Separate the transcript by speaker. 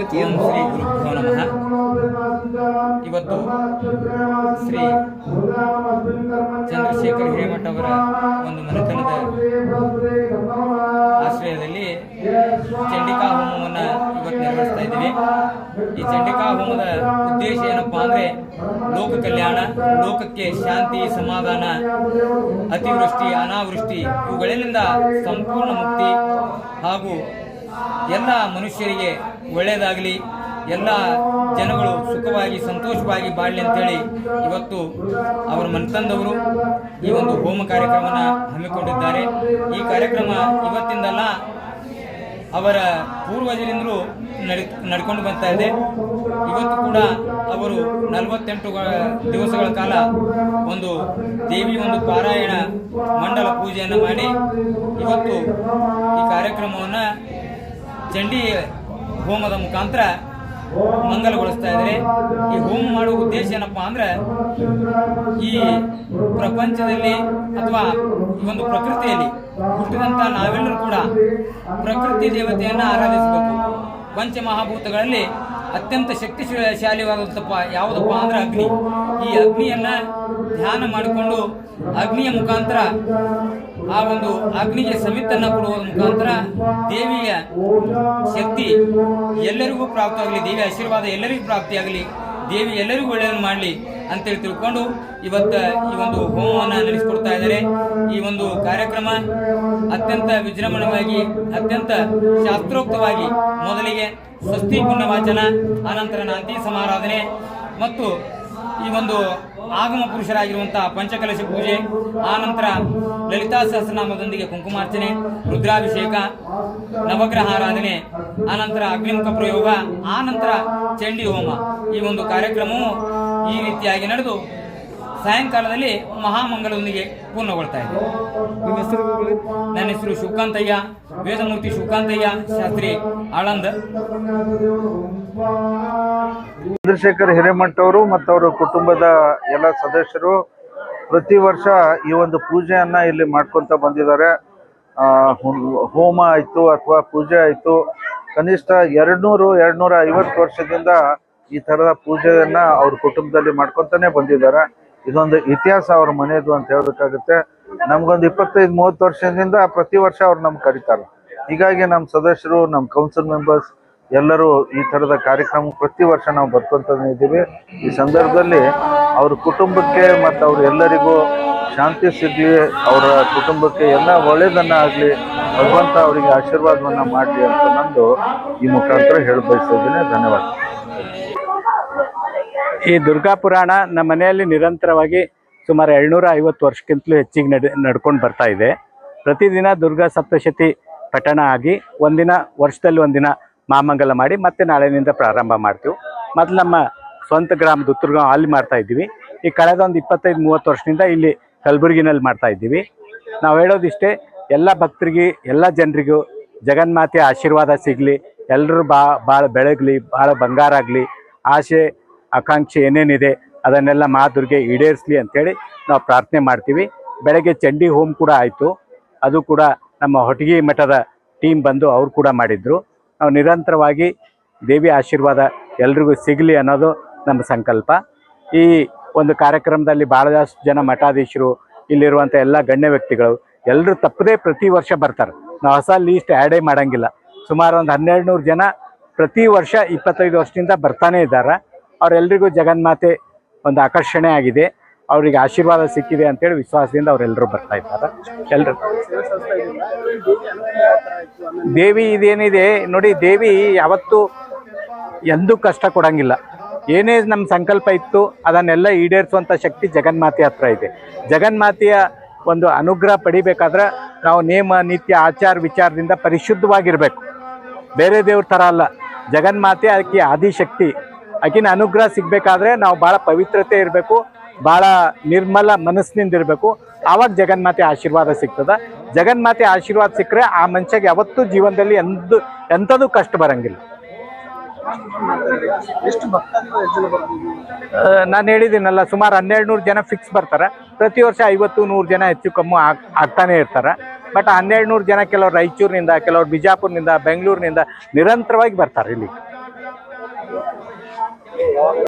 Speaker 1: ಓಂ ಶ್ರೀ ಗುರು ನಮಃ. ಇವತ್ತು ಶ್ರೀ ಚಂದ್ರಶೇಖರ್ ಹಿರೇಮಠ ಅವರ ಒಂದು ಮನೆತನದ ಆಶ್ರಯದಲ್ಲಿ ಚಂಡಿಕಾ ಹೋಮವನ್ನು ಇವತ್ತು ನಿರ್ವಹಿಸ್ತಾ ಇದ್ದೀವಿ. ಈ ಚಂಡಿಕಾ ಹೋಮದ ಉದ್ದೇಶ ಏನಪ್ಪ ಅಂದ್ರೆ ಲೋಕ ಕಲ್ಯಾಣ, ಲೋಕಕ್ಕೆ ಶಾಂತಿ, ಸಮಾಧಾನ, ಅತಿವೃಷ್ಟಿ, ಅನಾವೃಷ್ಟಿ ಇವುಗಳಿಂದ ಸಂಪೂರ್ಣ ಮುಕ್ತಿ ಹಾಗೂ ಎಲ್ಲ ಮನುಷ್ಯರಿಗೆ ಒಳ್ಳೆಯದಾಗಲಿ, ಎಲ್ಲ ಜನಗಳು ಸುಖವಾಗಿ, ಸಂತೋಷವಾಗಿ ಬಾಳಲಿ ಅಂತೇಳಿ ಇವತ್ತು ಅವರ ಮನತಂದವರು. ಈ ಒಂದು ಹೋಮ ಕಾರ್ಯಕ್ರಮನ ಹಮ್ಮಿಕೊಂಡಿದ್ದಾರೆ. ಈ ಕಾರ್ಯಕ್ರಮ ಇವತ್ತಿಂದಲ್ಲ ಅವರ ಪೂರ್ವಜರಿಂದಲೂ ನಡೆ, ನಡ್ಕೊಂಡು ಬರ್ತಾ ಇದೆ. ಇವತ್ತು ಕೂಡ ಅವರು ನಲವತ್ತೆಂಟು ದಿವಸಗಳ ಕಾಲ ಒಂದು ದೇವಿ ಒಂದು ಪಾರಾಯಣ ಮಂಡಲ ಪೂಜೆಯನ್ನು ಮಾಡಿ ಇವತ್ತು ಈ ಕಾರ್ಯಕ್ರಮವನ್ನು ಚಂಡಿ ಹೋಮದ ಮುಖಾಂತರ ಮಂಗಲಗೊಳಿಸ್ತಾ ಇದ್ದಾರೆ ಈ ಹೋಮ ಮಾಡುವ ಉದ್ದೇಶ ಏನಪ್ಪಾ ಅಂದ್ರೆ ಈ ಪ್ರಪಂಚದಲ್ಲಿ ಅಥವಾ ಈ ಒಂದು ಪ್ರಕೃತಿಯಲ್ಲಿ ಹುಟ್ಟಿದಂತ ನಾವೆಲ್ಲರೂ ಕೂಡ ಪ್ರಕೃತಿ ದೇವತೆಯನ್ನ ಆರಾಧಿಸಬೇಕು. ಪಂಚಮಹಾಭೂತಗಳಲ್ಲಿ ಅತ್ಯಂತ ಶಕ್ತಿಶಾಲಿಯಾದಂತಪ್ಪ ಯಾವುದಪ್ಪ ಅಂದ್ರೆ ಅಗ್ನಿ. ಈ ಅಗ್ನಿಯನ್ನ ಧ್ಯಾನ ಮಾಡಿಕೊಂಡು ಅಗ್ನಿಯ ಮುಖಾಂತರ ಆ ಒಂದು ಅಗ್ನಿಗೆ ಸಮಿತನ್ನ ಕೊಡುವ ಮುಖಾಂತರ ದೇವಿಯ ಶಕ್ತಿ ಎಲ್ಲರಿಗೂ ಪ್ರಾಪ್ತಿಯಾಗಲಿ ದೇವಿಯ ಆಶೀರ್ವಾದ ಎಲ್ಲರಿಗೂ ಪ್ರಾಪ್ತಿಯಾಗಲಿ, ದೇವಿ ಎಲ್ಲರಿಗೂ ಒಳ್ಳೆಯದನ್ನು ಮಾಡಲಿ ಅಂತೇಳಿ ತಿಳ್ಕೊಂಡು ಇವತ್ತು ಈ ಒಂದು ಹೋಮವನ್ನು ನಡೆಸಿಕೊಡ್ತಾ ಇದ್ದಾರೆ. ಈ ಒಂದು ಕಾರ್ಯಕ್ರಮ ಅತ್ಯಂತ ವಿಜೃಂಭಣವಾಗಿ ಅತ್ಯಂತ ಶಾಸ್ತ್ರೋಕ್ತವಾಗಿ ಮೊದಲಿಗೆ ಸ್ವಸ್ತಿ ಪುಣ್ಯ ವಾಚನ ಆನಂತರ ನಾಂತಿ ಸಮಾರಾಧನೆ ಮತ್ತು ಈ ಒಂದು ಆಗಮ ಪುರುಷರಾಗಿರುವಂತಹ ಪಂಚಕಲಶ ಪೂಜೆ. ಆನಂತರ ಲಲಿತಾ ಸಹಸ್ರನಾಮದೊಂದಿಗೆ ಕುಂಕುಮಾರ್ಚನೆ ರುದ್ರಾಭಿಷೇಕ ನವಗ್ರಹ ಆರಾಧನೆ ಆನಂತರ ಅಗ್ನಿಮುಖ ಪ್ರಯೋಗ ಆನಂತರ ಚಂಡಿ ಹೋಮ. ಈ ಒಂದು ಕಾರ್ಯಕ್ರಮವು ಈ ರೀತಿಯಾಗಿ ನಡೆದು ಸಾಯಂಕಾಲದಲ್ಲಿ ಮಹಾಮಂಗಲದೊಂದಿಗೆ ಪೂರ್ಣಗೊಳ್ತಾ ಇದೆ. ನನ್ನ ಹೆಸರು ಶಿವಕಾಂತಯ್ಯ ವೇದಮೂರ್ತಿ ಶಿವಕಾಂತಯ್ಯ ಶಾಸ್ತ್ರಿ ಆಳಂದ್.
Speaker 2: ಚಂದ್ರಶೇಖರ್ ಹಿರೇಮಠ ಅವರು ಮತ್ತು ಅವರ ಕುಟುಂಬದ ಎಲ್ಲ ಸದಸ್ಯರು ಪ್ರತಿ ವರ್ಷ ಈ ಒಂದು ಪೂಜೆಯನ್ನ ಇಲ್ಲಿ ಮಾಡ್ಕೊಂತ ಬಂದಿದ್ದಾರೆ. ಹೋಮ ಆಯ್ತು ಅಥವಾ ಪೂಜೆ ಆಯ್ತು. ಕನಿಷ್ಠ ಎರಡ್ನೂರು ಎರಡ್ನೂರ ಐವತ್ತು ವರ್ಷದಿಂದ ಈ ತರದ ಪೂಜೆಯನ್ನ ಅವ್ರ ಕುಟುಂಬದಲ್ಲಿ ಮಾಡ್ಕೊತಾನೆ ಬಂದಿದ್ದಾರೆ. ಇದೊಂದು ಇತಿಹಾಸ ಅವ್ರ ಮನೆಯದು ಅಂತ ಹೇಳಬೇಕಾಗುತ್ತೆ. ನಮ್ಗೊಂದು ಇಪ್ಪತ್ತೈದು, ಮೂವತ್ತು ವರ್ಷದಿಂದ ಪ್ರತಿ ವರ್ಷ ಅವ್ರು ನಮ್ಗೆ ಕರೀತಾರೆ. ಹೀಗಾಗಿ ನಮ್ಮ ಸದಸ್ಯರು ನಮ್ಮ ಕೌನ್ಸಿಲ್ ಮೆಂಬರ್ಸ್ ಎಲ್ಲರೂ ಈ ತರದ ಕಾರ್ಯಕ್ರಮ ಪ್ರತಿ ವರ್ಷ ನಾವು ಬರ್ಕೊಂತಾನೆ ಇದ್ದೀವಿ. ಈ ಸಂದರ್ಭದಲ್ಲಿ ಅವ್ರ ಕುಟುಂಬಕ್ಕೆ ಮತ್ತು ಅವ್ರ ಎಲ್ಲರಿಗೂ ಶಾಂತಿ ಸಿಗಲಿ, ಅವರ ಕುಟುಂಬಕ್ಕೆ ಎಲ್ಲ ಒಳ್ಳೇದನ್ನ ಆಗಲಿ, ಭಗವಂತ ಅವರಿಗೆ ಆಶೀರ್ವಾದವನ್ನ ಮಾಡಲಿ ಅಂತ ನಂದು ಈ ಮುಖಾಂತರ ಹೇಳಿ ಬಯಸಿದ್ದೀನಿ ಧನ್ಯವಾದ.
Speaker 3: ಈ ದುರ್ಗಾ ಪುರಾಣ ನಮ್ಮ ಮನೆಯಲ್ಲಿ ನಿರಂತರವಾಗಿ ಸುಮಾರು ಏಳ್ನೂರ ಐವತ್ತು ವರ್ಷಕ್ಕಿಂತಲೂ ಹೆಚ್ಚಿಗೆ ನಡೆ, ನಡ್ಕೊಂಡು ಬರ್ತಾ ಇದೆ. ಪ್ರತಿದಿನ ದುರ್ಗಾ ಸಪ್ತಶತಿ ಪಠಣ ಆಗಿ ಒಂದಿನ, ವರ್ಷದಲ್ಲಿ ಒಂದಿನ ಮಾಮಂಗಲ ಮಾಡಿ ಮತ್ತೆ ನಾಳೆನಿಂದ ಪ್ರಾರಂಭ ಮಾಡ್ತೀವಿ. ಮೊದಲು ನಮ್ಮ ಸ್ವಂತ ಗ್ರಾಮ ದುತ್ತೂರ್ಗಾಂವ್ ಅಲ್ಲಿ ಮಾಡ್ತಾ ಇದ್ದೀವಿ. ಈ ಕಳೆದ ಒಂದು ಇಪ್ಪತ್ತೈದು, ಮೂವತ್ತು ವರ್ಷದಿಂದ ಇಲ್ಲಿ ಕಲಬುರಗಿನಲ್ಲಿ ಮಾಡ್ತಾ ಇದ್ದೀವಿ. ನಾವು ಹೇಳೋದಿಷ್ಟೇ ಎಲ್ಲ ಭಕ್ತರಿಗೆ, ಎಲ್ಲ ಜನರಿಗೂ ಜಗನ್ಮಾತೆ ಆಶೀರ್ವಾದ ಸಿಗಲಿ ಎಲ್ಲರೂ ಬಾ ಭಾಳ ಬೆಳಗಲಿ ಭಾಳ ಬಂಗಾರ ಆಗಲಿ ಆಸೆ ಆಕಾಂಕ್ಷೆ ಏನೇನಿದೆ ಅದನ್ನೆಲ್ಲ ಮಾ ದುರ್ಗೆ ಈಡೇರಿಸಲಿ ಅಂತೇಳಿ ನಾವು ಪ್ರಾರ್ಥನೆ ಮಾಡ್ತೀವಿ. ಬೆಳಗ್ಗೆ ಚಂಡಿ ಹೋಮ್ ಕೂಡ ಆಯಿತು. ಅದು ಕೂಡ ನಮ್ಮ ಹೊಟಗಿ ಮಠದ ಟೀಮ್ ಬಂದು ಅವ್ರು ಕೂಡ ಮಾಡಿದ್ರು. ನಾವು ನಿರಂತರವಾಗಿ ದೇವಿ ಆಶೀರ್ವಾದ ಎಲ್ರಿಗೂ ಸಿಗಲಿ ಅನ್ನೋದು ನಮ್ಮ ಸಂಕಲ್ಪ. ಈ ಒಂದು ಕಾರ್ಯಕ್ರಮದಲ್ಲಿ ಭಾಳಷ್ಟು ಜನ ಮಠಾಧೀಶರು ಇಲ್ಲಿರುವಂಥ ಎಲ್ಲ ಗಣ್ಯ ವ್ಯಕ್ತಿಗಳು ಎಲ್ಲರೂ ತಪ್ಪದೇ ಪ್ರತಿ ವರ್ಷ ಬರ್ತಾರೆ. ನಾವು ಹೊಸ ಲೀಸ್ಟ್ ಆ್ಯಡೇ ಮಾಡೋಂಗಿಲ್ಲ. ಸುಮಾರು ಒಂದು ಹನ್ನೆರಡು ನೂರು ಜನ ಪ್ರತಿ ವರ್ಷ ಇಪ್ಪತ್ತೈದು ವರ್ಷದಿಂದ ಬರ್ತಾನೆ ಇದ್ದಾರೆ. ಅವರೆಲ್ಲರಿಗೂ ಜಗನ್ಮಾತೆ ಒಂದು ಆಕರ್ಷಣೆ ಆಗಿದೆ. ಅವರಿಗೆ ಆಶೀರ್ವಾದ ಸಿಕ್ಕಿದೆ ಅಂತೇಳಿ ವಿಶ್ವಾಸದಿಂದ ಅವರೆಲ್ಲರೂ ಬರ್ತಾ ಇದ್ದಾರೆ. ಎಲ್ಲರೂ ದೇವಿ ಇದೇನಿದೆ? ನೋಡಿ, ದೇವಿ ಯಾವತ್ತು ಎಂದೂ ಕಷ್ಟ ಕೊಡಂಗಿಲ್ಲ. ಏನೇ ನಮ್ಮ ಸಂಕಲ್ಪ ಇತ್ತು, ಅದನ್ನೆಲ್ಲ ಈಡೇರಿಸುವಂಥ ಶಕ್ತಿ ಜಗನ್ಮಾತೆ ಹತ್ರ ಇದೆ. ಜಗನ್ಮಾತೆಯ ಒಂದು ಅನುಗ್ರಹ ಪಡಿಬೇಕಾದ್ರೆ ನಾವು ನೇಮ, ನಿತ್ಯ, ಆಚಾರ ವಿಚಾರದಿಂದ ಪರಿಶುದ್ಧವಾಗಿರಬೇಕು. ಬೇರೆ ದೇವ್ರ ಥರ ಅಲ್ಲ. ಜಗನ್ಮಾತೆ ಆಕೆ ಆದಿಶಕ್ತಿ. ಆಕಿನ ಅನುಗ್ರಹ ಸಿಗಬೇಕಾದ್ರೆ ನಾವು ಭಾಳ ಪವಿತ್ರತೆ ಇರಬೇಕು. ಭಾಳ ನಿರ್ಮಲ ಮನಸ್ಸಿನಿಂದ ಇರಬೇಕು. ಆವಾಗ ಜಗನ್ಮಾತೆ ಆಶೀರ್ವಾದ ಸಿಗ್ತದೆ. ಜಗನ್ಮಾತೆ ಆಶೀರ್ವಾದ ಸಿಕ್ಕರೆ ಆ ಮನುಷ್ಯಗೆ ಯಾವತ್ತೂ ಜೀವನದಲ್ಲಿ ಎಂದು ಎಂಥದ್ದು ಕಷ್ಟ ಬರಂಗಿಲ್ಲ. ನಾನು ಹೇಳಿದ್ದೀನಲ್ಲ ಸುಮಾರು ಹನ್ನೆರಡು ನೂರು ಜನ ಫಿಕ್ಸ್ ಬರ್ತಾರೆ. ಪ್ರತಿ ವರ್ಷ ಐವತ್ತು ನೂರು ಜನ ಹೆಚ್ಚು ಕಮ್ಮಿ ಆಗ್ ಆಗ್ತಾನೆ ಇರ್ತಾರೆ. ಬಟ್ ಹನ್ನೆರಡು ನೂರು ಜನ ಕೆಲವ್ರು ರಾಯಚೂರಿನಿಂದ ಕೆಲವ್ರು ಬಿಜಾಪುರ್ನಿಂದ ಬೆಂಗಳೂರಿನಿಂದ ನಿರಂತರವಾಗಿ ಬರ್ತಾರೆ ಇಲ್ಲಿ